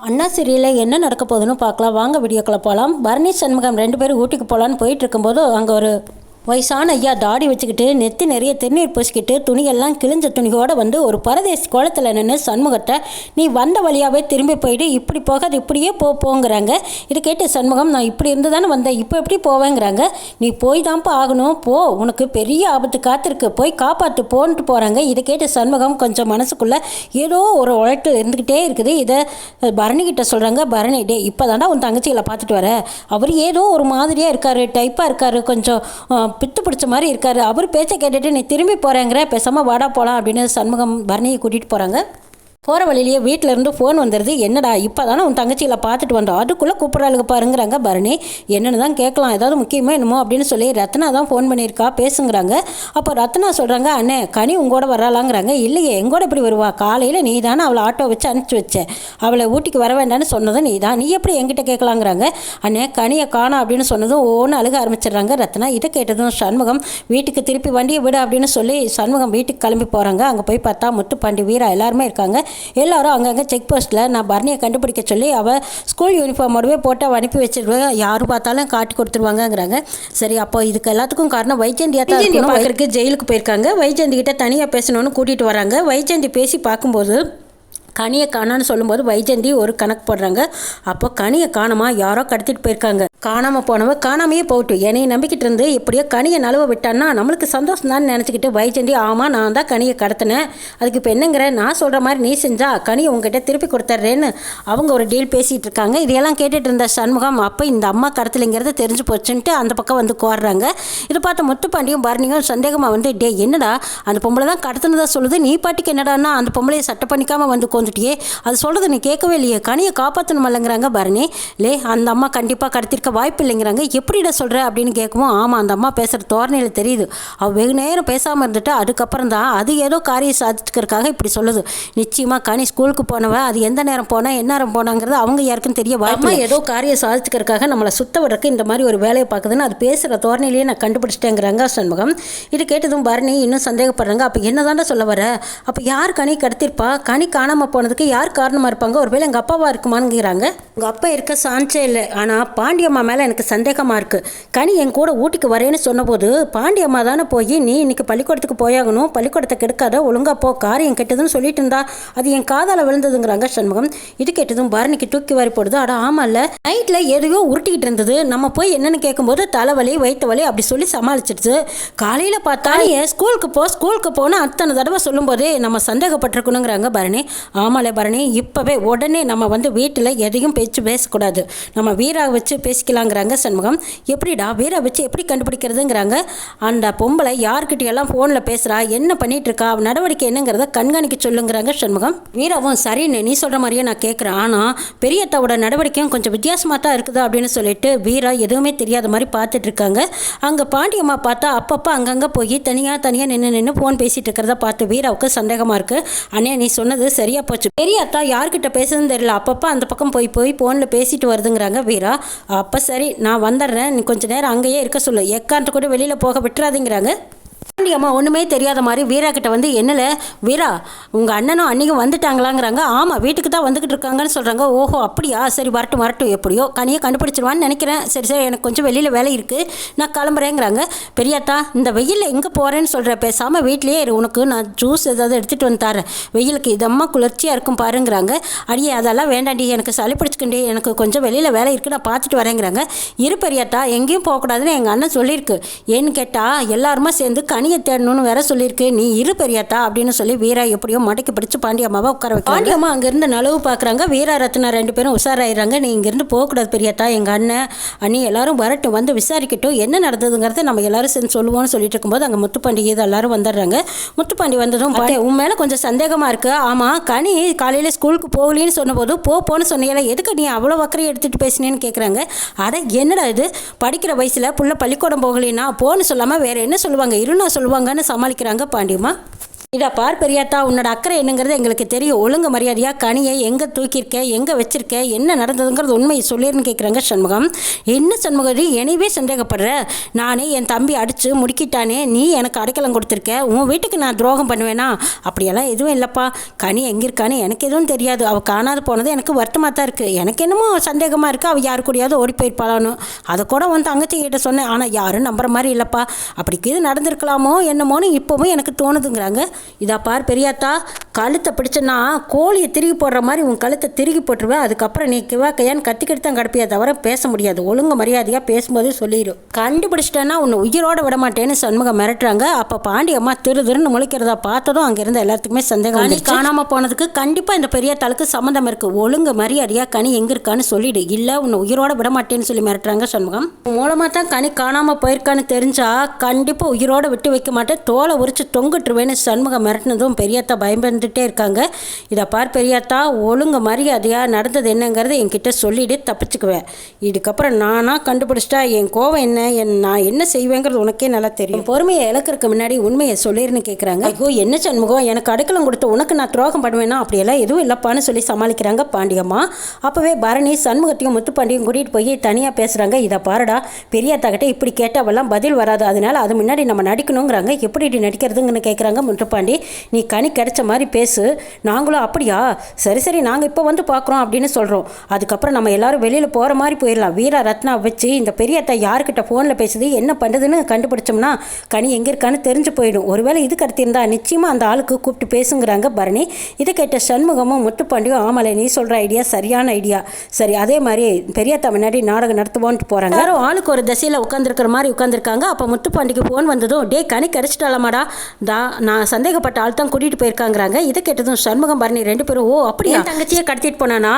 அண்ணா சிறியில் என்ன நடக்க போகுதுன்னு பார்க்கலாம். வாங்க வீடியோக்குள்ள போகலாம் பரணி சண்முகம் ரெண்டு பேரும் ஊட்டிக்கு போகலான்னு போயிட்டு இருக்கும்போது அங்கே ஒரு வயசான ஐயா தாடி வச்சுக்கிட்டு நெத்தி நிறைய திருநீர் பூசிக்கிட்டு துணியெல்லாம் கிழிஞ்ச துணியோடு வந்து ஒரு பரதேசி குளத்தில் நின்று சண்முகத்தை நீ வந்த வழியாகவே திரும்பி போயிட்டு இப்படி போகாது இப்படியே போ போங்கிறாங்க. இது கேட்டு சண்முகம் நான் இப்படி இருந்து தானே வந்தேன் இப்போ எப்படி போவேங்கிறாங்க? நீ போய் தான்ப்பா ஆகணும் போ உனக்கு பெரிய ஆபத்து காத்திருக்கு போய் காப்பாற்று போன்ட்டு போகிறாங்க இதை கேட்டு சண்முகம் கொஞ்சம் மனசுக்குள்ளே ஏதோ ஒரு உழைட்டு இருந்துக்கிட்டே இருக்குது. இதை பரணிக்கிட்ட சொல்கிறாங்க பரணி டே இப்போ தாண்டா உன் தங்கச்சிகளை பார்த்துட்டு வர. அவர் ஏதோ ஒரு மாதிரியாக இருக்கார் டைப்பாக இருக்கார் கொஞ்சம் பித்து பிடிச்ச மாதிரி இருக்கார். அவர் பேச்சை கேட்டுட்டு நீ திரும்பி போகிறேங்கிற பேசாமல் வாடா போகலாம் அப்படின்னு சண்முகம் பரணியை கூட்டிகிட்டு போகிறாங்க போகிற வழியிலேயே வீட்டில் இருந்து ஃபோன் வந்துடுது என்னடா இப்போ தானே உன் தங்கச்சியில் பார்த்துட்டு வந்தோம். அதுக்குள்ளே கூப்பிட்றாளுங்க பாருங்கிறாங்க பரணி. என்னென்னு தான் கேட்கலாம். ஏதாவது முக்கியமாக என்னமோ அப்படின்னு சொல்லி ரத்னா தான் ஃபோன் பண்ணியிருக்கா பேசுங்கிறாங்க. அப்போ ரத்னா சொல்கிறாங்க அண்ணே கனி உங்களோட வராளாங்கிறாங்க இல்லையே எங்கூட இப்படி வருவா? காலையில் நீ தானே அவளை ஆட்டோ வச்சு அனுப்பிச்சி வச்சேன் அவளை ஊட்டிக்கு வர வேண்டாம்னு சொன்னதும் நீ தான். நீ எப்படி என்கிட்ட கேட்கலாங்கிறாங்க. அண்ணே கனியை காணா அப்படின்னு சொன்னதும் ஓன்னு அழுக ஆரம்பிச்சிடுறாங்க. ரத்னா இதை கேட்டதும் சண்முகம் வீட்டுக்கு திருப்பி வண்டியை விடு அப்படின்னு சொல்லி சண்முகம் வீட்டுக்கு கிளம்பி போகிறாங்க அங்கே போய் பார்த்தா முத்துப்பாண்டி வீரா எல்லாருமே இருக்காங்க. எல்லாரும் அங்கங்கே செக் போஸ்ட்டில் நான் பரணியை கண்டுபிடிக்க சொல்லி அவள் ஸ்கூல் யூனிஃபார்மோடவே போட்டு அவள் அனுப்பி வச்சிருவேன் யார் பார்த்தாலும் காட்டி கொடுத்துருவாங்கங்கிறாங்க. சரி அப்போ இதுக்கு எல்லாத்துக்கும் காரணம் வைஜெயந்தியா தான் இருக்கணும். பார்க்கறதுக்கு ஜெயிலுக்கு போயிருக்காங்க. வைஜெயந்தி கிட்ட தனியாக பேசணும்னு கூட்டிகிட்டு வராங்க. வைஜெயந்தி பேசி பார்க்கும்போது கனியை காணான்னு சொல்லும்போது வைஜந்தி ஒரு கணக்கு போடுறாங்க. அப்போ கனியை காணாமா யாரோ கடத்திட்டு போயிருக்காங்க. காணாமல் போனவன் காணாமையே போகட்டும். என்னையை நம்பிக்கிட்டு இருந்து எப்படியோ கனியை நழுவ விட்டான்னா நம்மளுக்கு சந்தோஷம் தான் நினச்சிக்கிட்டு வைஜந்தி ஆமாம் நான் தான் கனியை கடத்தினேன். அதுக்கு இப்போ என்னங்கிற? நான் சொல்கிற மாதிரி நீ செஞ்சா கனியை உங்ககிட்ட திருப்பி கொடுத்துட்றேன்னு அவங்க ஒரு டீல் பேசிகிட்டு இருக்காங்க. இதையெல்லாம் கேட்டுட்டு இருந்த சண்முகம் அப்போ இந்த அம்மா கடத்தலைங்கிறது தெரிஞ்சு போச்சுன்ட்டு அந்த பக்கம் வந்து கோர்றாங்க. இதை பார்த்த முத்துப்பாண்டியும் பரணியும் சந்தேகமாக வந்து டே என்னடா? அந்த பொம்பளை தான் கடத்தினதா சொல்லுது. நீ பாட்டுக்கு என்னடான்னா அந்த பொம்பளையை சட்டை பண்ணிக்காம வந்து கொண்டுட்டியே அது சொல்கிறது நீ கேட்கவே இல்லையே. கனியை காப்பாற்றணும் இல்லைங்கிறாங்க பரணி. லே அந்த அம்மா கண்டிப்பாக கடத்திருக்க வாய்ப்பு இல்லைங்கிறாங்க எப்படிடா சொல்கிற அப்படின்னு கேட்கவும் ஆமாம் அந்த அம்மா பேசுகிற தோரணையில் தெரியுது. அவள் வெகு நேரம் பேசாமல் இருந்துட்டு அதுக்கப்புறம் தான் அது ஏதோ காரியம் சாதிச்சுக்கிறதுக்காக இப்படி சொல்லுது. நிச்சயமாக கனி ஸ்கூலுக்கு போனவ அது எந்த நேரம் போனா என்ன நேரம் போனாங்கிறது அவங்க யாருக்கும் தெரிய வாய்ப்பு ஏதோ காரியம் சாதிச்சுக்கிறதுக்காக நம்மளை சுத்த விடுறதுக்கு இந்த மாதிரி ஒரு வேலையை பார்க்குதுன்னு அது பேசுகிற தோரணையிலேயே நான் கண்டுபிடிச்சிட்டேங்கிறாங்க சண்முகம். இது கேட்டதும் பரணி இன்னும் சந்தேகப்படுறாங்க. அப்போ என்னதான்டா சொல்ல வர? அப்போ யார் கனி கடத்திருப்பா? கனி காணாமல் போனதுக்கு யார் காரணமாக இருப்பாங்க? ஒருவேளை எங்கள் அப்பாவா இருக்குமானுங்கிறாங்க உங்கள் அப்பா இருக்க சான்ஸே இல்லை. ஆனால் பாண்டியம்மா மேலே எனக்கு சந்தேகமாக இருக்குது கனி என் கூட ஊட்டிக்கு வரேன்னு சொன்னபோது பாண்டியம்மா தானே போய் நீ இன்னைக்கு பள்ளிக்கூடத்துக்கு போயாகணும். பள்ளிக்கூடத்தை கெடுக்காத ஒழுங்காக போ. காரியம் கெட்டதுன்னு சொல்லிட்டு இருந்தா அது என் காதால் விழுந்ததுங்கிறாங்க சண்முகம். இது கேட்டதும் பரணிக்கு தூக்கி வாரி போடுது. அட ஆமாம்ல நைட்டில் எதையோ உருட்டிக்கிட்டு இருந்தது. நம்ம போய் என்னென்னு கேட்கும்போது தலைவலி வயிற்று வலி அப்படி சொல்லி சமாளிச்சிடுது காலையில் பார்த்தா ஏன் ஸ்கூலுக்கு போ ஸ்கூலுக்கு போனால் அத்தனை தடவை சொல்லும்போதே நம்ம சந்தேகப்பட்டிருக்கணுங்கிறாங்க பரணி. ஆமாலே பரணி இப்போவே உடனே நம்ம வந்து வீட்டில் எதையும் பேச்சு பேசக்கூடாது. நம்ம வீரா வச்சு பேசிக்கலாங்கிறாங்க சண்முகம். எப்படிடா வீரா வச்சு எப்படி கண்டுபிடிக்கிறதுங்கிறாங்க? அந்த பொம்பளை யார்கிட்டயெல்லாம் ஃபோனில் பேசுகிறா என்ன பண்ணிட்டு இருக்கா நடவடிக்கை என்னங்கிறத கண்காணிக்க சொல்லுங்கிறாங்க சண்முகம். வீராவும் சரின்னு நீ சொல்கிற மாதிரியே நான் கேட்குறேன் ஆனால் பெரியத்தாவோட நடவடிக்கையும் கொஞ்சம் வித்தியாசமாக தான் இருக்குது அப்படின்னு சொல்லிட்டு வீரா எதுவுமே தெரியாத மாதிரி பார்த்துட்டு இருக்காங்க அங்கே பாண்டியம்மா பார்த்தா அப்பப்போ அங்கங்கே போய் தனியாக தனியாக நின்று நின்று ஃபோன் பேசிகிட்டு இருக்கிறத பார்த்து வீராவுக்கு சந்தேகமாக இருக்குது அண்ணே நீ சொன்னது சரியாக போச்சு. பெரியத்தா யார்கிட்ட பேசுறதுன்னு தெரியல. அப்பப்போ அந்த பக்கம் போய் போய் ஃபோனில் பேசிட்டு வருதுங்கிறாங்க வீரா. அப்போ சரி நான் வந்துடுறேன். நீ கொஞ்சம் நேரம் அங்கேயே இருக்க சொல்லு. எக்கான்ட்டு கூட வெளியில் போக விட்டுறாதீங்கிறாங்க. பாண்டி அம்மா ஒன்றுமே தெரியாத மாதிரி வீரா கிட்ட வந்து என்னல வீரா உங்கள் அண்ணனும் அன்னைக்கும் வந்துட்டாங்களாங்கிறாங்க. ஆமாம் வீட்டுக்கு தான் வந்துக்கிட்டு இருக்காங்கன்னு சொல்கிறாங்க ஓஹோ அப்படியா? சரி வரட்டும் வரட்டும். எப்படியோ கனியை கண்டுபிடிச்சிருவான்னு நினைக்கிறேன். சரி சரி எனக்கு கொஞ்சம் வெளியில் வேலை இருக்குது நான் கிளம்புறேங்கிறாங்க. பெரியாத்தா இந்த வெயிலில் எங்கே போகிறேன்னு சொல்கிற பேசாமல் வீட்லேயே உனக்கு நான் ஜூஸ் ஏதாவது எடுத்துகிட்டு வந்து தரேன். வெயிலுக்கு இதம்மா குளிர்ச்சியாக இருக்கும் பாருங்கிறாங்க. அடியே அதெல்லாம் வேண்டாண்டி. எனக்கு சளி பிடிச்சிக்கண்டி. எனக்கு கொஞ்சம் வெளியில் வேலை இருக்குது நான் பார்த்துட்டு வரேங்கிறாங்க. இரு பெரியாத்தா எங்கேயும் போகக்கூடாதுன்னு எங்கள் அண்ணன் சொல்லியிருக்கு. ஏன்னு கேட்டால் எல்லாருமா சேர்ந்து கனியை தேடணும்னு வேற சொல்லியிருக்கு. நீ இரு பெரியாத்தா அப்படின்னு சொல்லி வீரா எப்படியோ மடக்கி பிடிச்சு பாண்டியம்மாவை உட்கார வைக்க பாண்டியம்மா அங்கேருந்து நலவு பார்க்குறாங்க. வீரா ரத்னா ரெண்டு பேரும் உஷாராயிடுறாங்க. நீ இங்கேருந்து போகக்கூடாது பெரியாத்தா. எங்கள் அண்ணன் அண்ணி எல்லாரும் வரட்டும். வந்து விசாரிக்கட்டும். என்ன நடந்ததுங்கிறத நம்ம எல்லாரும் சேர்ந்து சொல்லுவோம்னு சொல்லிட்டு இருக்கும்போது அங்கே முத்துப்பாண்டி இது எல்லாரும் வந்துடுறாங்க. முத்துப்பாண்டி வந்ததும் உன் மேலே கொஞ்சம் சந்தேகமாக இருக்கு. ஆமாம் கனி காலையில் ஸ்கூலுக்கு போகலின்னு சொன்னபோது போ போன்னு சொன்னீங்களா எதுக்கு நீ அவ்வளோ வக்கரை எடுத்துகிட்டு பேசினேன்னு கேட்குறாங்க அட என்னடா இது? படிக்கிற வயசில் புள்ள பள்ளிக்கூடம் போகலின்னா போன்னு சொல்லாமல் வேற என்ன சொல்லுவாங்க? இருனா சொல்லுவாங்கன்னு சமாளிக்கிறாங்க பாண்டியம்மா. இதா பார் பெரியாத்தா உன்னோட அக்கறை என்னங்கிறது எங்களுக்கு தெரியும். ஒழுங்கு மரியாதையாக கனியை எங்கே தூக்கியிருக்க எங்கே வச்சிருக்க என்ன நடந்ததுங்கிறது உண்மையை சொல்லிருன்னு கேட்குறாங்க சண்முகம். என்ன சண்முகம் எனவே சந்தேகப்படுற? நானே என் தம்பி அடித்து முடிக்கிட்டானே நீ எனக்கு அடைக்கலம் கொடுத்துருக்க உன் வீட்டுக்கு நான் துரோகம் பண்ணுவேனா? அப்படியெல்லாம் எதுவும் இல்லைப்பா. கனி எங்கே இருக்கான்னு எனக்கு எதுவும் தெரியாது. அவள் காணாது போனது எனக்கு வருத்தமாக தான் இருக்குது எனக்கு என்னமோ சந்தேகமாக இருக்குது அவள் யாரு கூடயாவது ஓடி போயிருப்பாளான்னு. அதை கூட வந்து தங்கச்சி கிட்ட சொன்னேன். ஆனால் யாரும் நம்புற மாதிரி இல்லைப்பா. அப்படிக்கு இது நடந்திருக்கலாமோ என்னமோன்னு இப்போவும் எனக்கு தோணுதுங்கிறாங்க. இதா பார் பெரியாத்தா கழுத்தை பிடிச்சனா கோழியை திருகி போடுற மாதிரி உன் கழுத்தை திருகி போட்டுருவேன். அதுக்கப்புறம் நீ கிவா கையான்னு கத்திக்கிட்டு தான் கிடப்பியா தவிர பேச முடியாது. ஒழுங்கு மரியாதையாக பேசும்போது சொல்லிடும் கண்டுபிடிச்சிட்டேன்னா உன்னை உயிரோட விட மாட்டேன்னு சண்முகம் மிரட்டுறாங்க. அப்போ பாண்டியம்மா திரு திருன்னு முழிக்கிறதா பார்த்ததும் அங்கே இருந்த எல்லாத்துக்குமே சந்தேகம் கனி காணாமல் போனதுக்கு கண்டிப்பாக இந்த பெரியாத்தாளுக்கு சம்மந்தம் இருக்குது ஒழுங்கு மரியாதையாக கனி எங்கே இருக்கான்னு சொல்லிடு. இல்லை உன்னை உயிரோட விட மாட்டேன்னு சொல்லி மிரட்டுறாங்க சண்முகம். மூலமாக தான் கனி காணாமல் போயிருக்கான்னு தெரிஞ்சா கண்டிப்பாக உயிரோட விட்டு வைக்க மாட்டேன். தோலை உரிச்சு தொங்குட்டுருவேன்னு சண்முகம் மிரட்டினதும் பெரியாத்தா பயந்துட்டே இருக்காங்க. இதை பார் பெரியாத்தா ஒழுங்கு மரியாதையாக நடந்தது என்னங்கிறத என்கிட்ட சொல்லிட்டு தப்பிச்சுக்குவேன் இதுக்கப்புறம் நானாக கண்டுபிடிச்சிட்டா என் கோவம் என்ன என் நான் என்ன செய்வேங்கிறது உனக்கே நல்லா தெரியும். பொறுமையை இழக்கிறதுக்கு முன்னாடி உண்மையை சொல்லிருன்னு கேட்குறாங்க ஐயோ என்ன சண்முகம் எனக்கு அடைக்கலம் கொடுத்து உனக்கு நான் துரோகம் பண்ணுவேன்னா அப்படியெல்லாம் எதுவும் இல்லைப்பான்னு சொல்லி சமாளிக்கிறாங்க பாண்டியம்மா. அப்போவே பரணி சண்முகத்தையும் முத்துப்பாண்டியும் கூட்டிகிட்டு போய் தனியாக பேசுகிறாங்க இதை பாருடா பெரியாத்தாக்கிட்ட இப்படி கேட்டவெல்லாம் பதில் வராது. அதனால் அது முன்னாடி நம்ம நடிக்கணுங்கிறாங்க. எப்படி இப்படி நடிக்கிறதுங்கன்னு கேட்குறாங்க முத்துப்பாண்டி நீ கனி கிடைச்ச மாதிரி பேசு. நாங்களும் அப்படியா? சரி சரி நாங்கள் இப்போ வந்து பார்க்குறோம் அப்படின்னு சொல்கிறோம் அதுக்கப்புறம் நம்ம எல்லாரும் வெளியில் போகிற மாதிரி போயிடலாம். வீரா ரத்னா வச்சு இந்த பெரியத்தா யார்கிட்ட ஃபோனில் பேசுது என்ன பண்ணுதுன்னு கண்டுபிடிச்சோம்னா கனி எங்கே இருக்கான்னு தெரிஞ்சு போயிடும். ஒருவேளை இது கடத்தியிருந்தா நிச்சயமாக அந்த ஆளுக்கு கூப்பிட்டு பேசுங்கிறாங்க பரணி. இதை கேட்ட சண்முகமும் முத்துப்பாண்டியும் ஆமலை நீ சொல்கிற ஐடியா சரியான ஐடியா சரி அதே மாதிரி பெரியத்தா முன்னாடி நாடகம் நடத்துவோன்ட்டு போகிறாங்க யாரும் ஆளுக்கு ஒரு திசையில் உட்காந்துருக்கிற மாதிரி உட்காந்துருக்காங்க அப்போ முத்துப்பாண்டிக்கு ஃபோன் வந்ததும் டே கனி கிடச்சிட்டாலமாடா தா நான் சந்தேகப்பட்ட ஆள் தான் கூட்டிகிட்டு போயிருக்காங்கிறாங்க. இதை கேட்டதும் சண்முகம் பரணி ரெண்டு பேரும் ஓ அப்படியா? தங்கச்சியை கடத்திட்டு போனானா?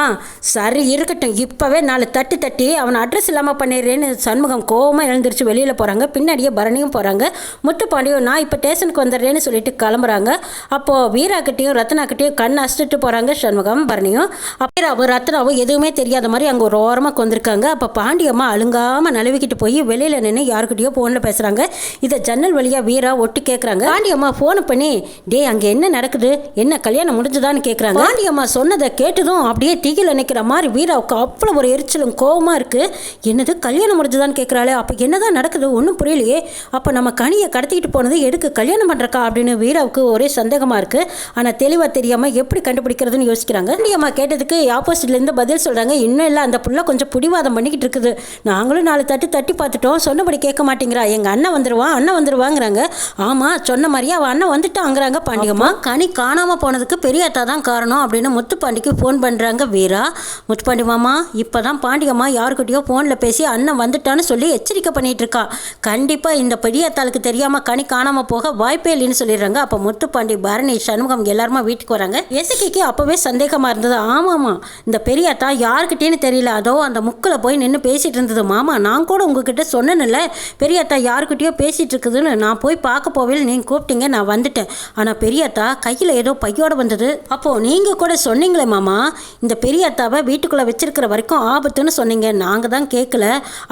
சரி இருக்கட்டும். இப்போவே நாலு தட்டி தட்டி அவன் அட்ரஸ் இல்லாமல் பண்ணிடுறேன்னு சண்முகம் கோவமாக எழுந்திரிச்சு வெளியில் போகிறாங்க பின்னாடியே பரணியும் போகிறாங்க முத்துப்பாண்டியும் நான் இப்போ ஸ்டேஷனுக்கு வந்துடுறேன்னு சொல்லிட்டு கிளம்புறாங்க. அப்போது வீராக்கிட்டையும் ரத்னாக்கிட்டையும் கண் அசிட்டு போகிறாங்க சண்முகம் பரணியும். அப்பீராவும் ரத்னாவும் எதுவுமே தெரியாத மாதிரி அங்கே ஒரு ஓரமாக வந்திருக்காங்க அப்போ பாண்டியம்மா அழுங்காமல் நழுவிக்கிட்டு போய் வெளியில் நின்று யாருக்கிட்டையோ ஃபோனில் பேசுகிறாங்க இதை ஜன்னல் வழியாக வீரா ஒட்டி கேட்குறாங்க பாண்டியம்மா ஃபோனை பண்ணி டே அங்கே என்ன நடக்குது? என்ன கல்யாணம் முடிஞ்சுதான்னு கேட்குறாங்க பாண்டியம்மா சொன்னதை கேட்டதும் அப்படியே தீயில் நிற்கிற மாதிரி வீராவுக்கு அவ்வளோ ஒரு எரிச்சலும் கோபமாக இருக்குது என்னது கல்யாணம் முடிஞ்சுதான்னு கேட்குறாளே அப்போ என்னதான் நடக்குது? ஒன்றும் புரியலையே. அப்போ நம்ம கனியை கடத்திக்கிட்டு போனது எதுக்கு கல்யாணம் பண்ணுறக்கா அப்படின்னு வீராவுக்கு ஒரே சந்தேகமாக இருக்குது ஆனால் தெளிவாக தெரியாமல் எப்படி கண்டுபிடிக்கிறதுன்னு யோசிக்கிறாங்க. பாண்டியம்மா கேட்டதுக்கு ஆப்போசிட்லேருந்து பதில் சொல்கிறாங்க இன்னும் இல்லை அந்த புள்ள கொஞ்சம் பிடிவாதம் பண்ணிக்கிட்டு இருக்குது. நாங்களும் நாலு தட்டு தட்டி பார்த்துட்டோம். சொன்னபடி கேட்க மாட்டேங்கிறா. எங்கள் அண்ணன் வந்துடுவான் அண்ணன் வந்துடுவாங்கிறாங்க ஆமாம் சொன்ன மாதிரியே அவன் அண்ணன் வந்துட்டாங்கிறாங்க பாண்டியம்மா கனி காணாமல் போனதுக்கு பெரியாத்தா தான் காரணம் அப்படின்னு முத்துப்பாண்டிக்கு ஃபோன் பண்ணுறாங்க வீரா. முத்துப்பாண்டி மாமா இப்போ தான் பாண்டியம்மா யாருக்கிட்டயோ ஃபோனில் பேசி அண்ணன் வந்துட்டான்னு சொல்லி எச்சரிக்கை பண்ணிட்டு இருக்கா. கண்டிப்பாக இந்த பெரியாத்தாளுக்கு தெரியாமல் கனி காணாமல் போக வாய்ப்பே இல்லைன்னு சொல்லிடுறாங்க. அப்போ முத்துப்பாண்டி பரணி சண்முகம் எல்லாருமா வீட்டுக்கு வராங்க. எசக்கிக்கு அப்போவே சந்தேகமாக இருந்தது. ஆமாம்மா. இந்த பெரியாத்தா யாருக்கிட்டேன்னு தெரியல. அதோ அந்த முக்கில் போய் நின்று பேசிகிட்டு இருந்தது. மாமா நான் கூட உங்ககிட்ட சொன்னேன்ல. பெரியாத்தா யாருக்கிட்டேயோ பேசிகிட்டு இருக்குதுன்னு நான் போய் பார்க்க போவேல் நீங்கள் கூப்பிட்டீங்க நான் வந்துட்டேன். ஆனால் பெரியாத்தா கையில் ஏதோ பையோட வந்தது. அப்போது நீங்கள் கூட சொன்னீங்களே மாமா. இந்த பெரியாத்தாவை வீட்டுக்குள்ளே வச்சிருக்கிற வரைக்கும் ஆபத்துன்னு சொன்னீங்க. நாங்கள் தான் கேட்கல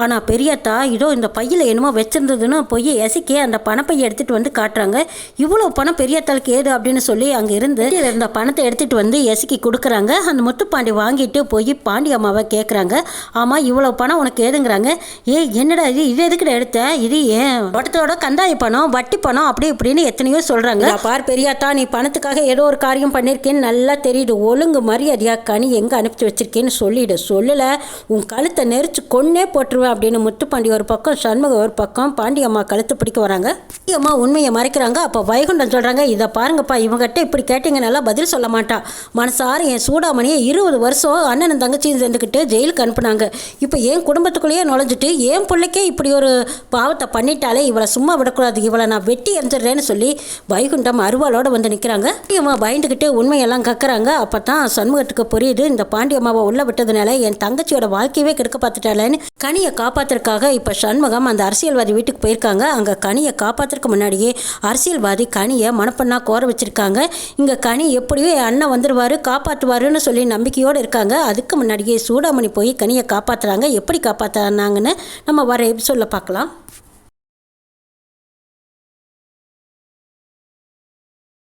ஆனால் பெரியாத்தா இதோ இந்த பையில் என்னமோ வச்சுருந்ததுன்னு போய் எசிக்கே அந்த பணப்பையை எடுத்துகிட்டு வந்து காட்டுறாங்க. இவ்வளோ பணம் பெரியாத்தாளுக்கு ஏது அப்படின்னு சொல்லி அங்கே இருந்து இருந்த பணத்தை எடுத்துகிட்டு வந்து எசக்கி கொடுக்குறாங்க. அந்த பாண்டி வாங்கிட்டு போய் பாண்டி அம்மாவை கேட்குறாங்க ஆமாம் இவ்வளோ பணம் உனக்கு ஏதுங்கிறாங்க ஏ என்னடா இது? இது எதுக்குடா எடுத்த? இது ஏன்? படத்தோட கந்தாய பணம் வட்டி பணம் அப்படி இப்படின்னு எத்தனையோ சொல்கிறாங்க பார் பெரியாத்தா நீ பணத்துக்காக ஏதோ ஒரு காரியம் பண்ணியிருக்கேன்னு நல்லா தெரியுது. ஒழுங்கு மரியாதையா கனி எங்கே அனுப்பிச்சு வச்சிருக்கேன்னு சொல்லிடு. சொல்லலை உன் கழுத்தை நெரிச்சு கொன்னே போட்டுருவேன் அப்படின்னு முத்துப்பாண்டி ஒரு பக்கம் சண்முகம் ஒரு பக்கம் பாண்டியம்மா கழுத்து பிடிக்க வராங்க. பாண்டியம்மா உண்மையை மறைக்கிறாங்க. அப்போ வைகுண்டம் சொல்கிறாங்க இதை பாருங்கப்பா இவங்ககிட்ட இப்படி கேட்டீங்கனால பதில் சொல்ல மாட்டா. மனசார என் சூடாமணியை இரு ஒரு வருஷம் அண்ணன் தங்கச்சி இருந்துக்கிட்டு ஜெயிலுக்கு அனுப்புனாங்க. இப்போ என் குடும்பத்துக்குள்ளேயே நுழைஞ்சிட்டு என் பிள்ளைக்கே இப்படி ஒரு பாவத்தை பண்ணிட்டாலே இவளை சும்மா விடக்கூடாது இவளை நான் வெட்டி எரிஞ்சிடுறேன்னு சொல்லி வைகுண்டம் அருவாளோட வந்து நிற்கிறாங்க பாண்டியம்மா பயந்துக்கிட்டு உண்மையெல்லாம் கக்குறாங்க. அப்போ தான் சண்முகத்துக்கு புரியுது இந்த பாண்டியம்மாவை உள்ளே விட்டதுனால என் தங்கச்சியோட வாழ்க்கையவே கெடுக்க பார்த்துட்டாளேன்னு. கனியை காப்பாத்துறதுக்காக இப்போ சண்முகம் அந்த அரசியல்வாதி வீட்டுக்கு போயிருக்காங்க. அங்கே கனியை காப்பாத்துறதுக்கு முன்னாடியே அரசியல்வாதி கனியை மனப்பண்ணா கோர வச்சிருக்காங்க. இங்கே கனி எப்படியோ என் அண்ணன் வந்துடுவார் காப்பாற்றுவாருன்னு சொல்லி நம்பிக்கையோடு இருக்காங்க. அதுக்கு முன்னாடியே சூடாமணி போய் கனியை காப்பாற்றுறாங்க எப்படி காப்பாற்றுறாங்கன்னு நம்ம வர எபிசோடில் பார்க்கலாம்.